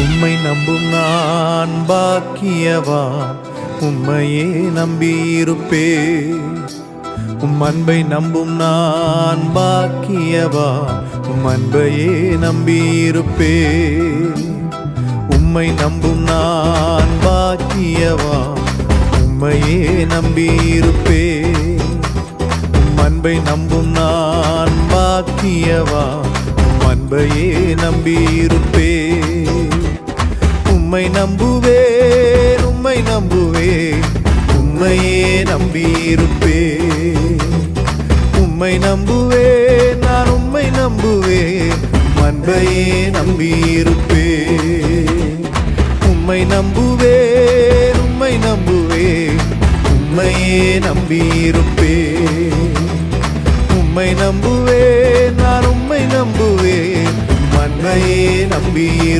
உம்மை நம்பும் நான் பாக்கியவா? உம்மையே நம்பியிருப்பே. உம் அன்பை நம்பும் நான் பாக்கியவா? உம் அன்பையே நம்பியிருப்பே. உம்மை நம்பும் நான் பாக்கியவா? உம்மையே நம்பியிருப்பே. உம் அன்பை நம்பும் நான் பாக்கியவா? உம் அன்பையே நம்பியிருப்பே. நம்புவேன் உம்மை நம்புவேன் உம்மையே நம்பியிருப்பே உம்மை நம்புவேன் நான் உம்மை நம்புவேன் அன்பையே நம்பியிருப்பே உம்மை நம்புவேன் உம்மை நம்புவேன் உம்மையே நம்பியிருப்பே உம்மை நம்புவேன் நான் உம்மை நம்புவேன் உம் அன்பையே நம்பியிருப்பேன்.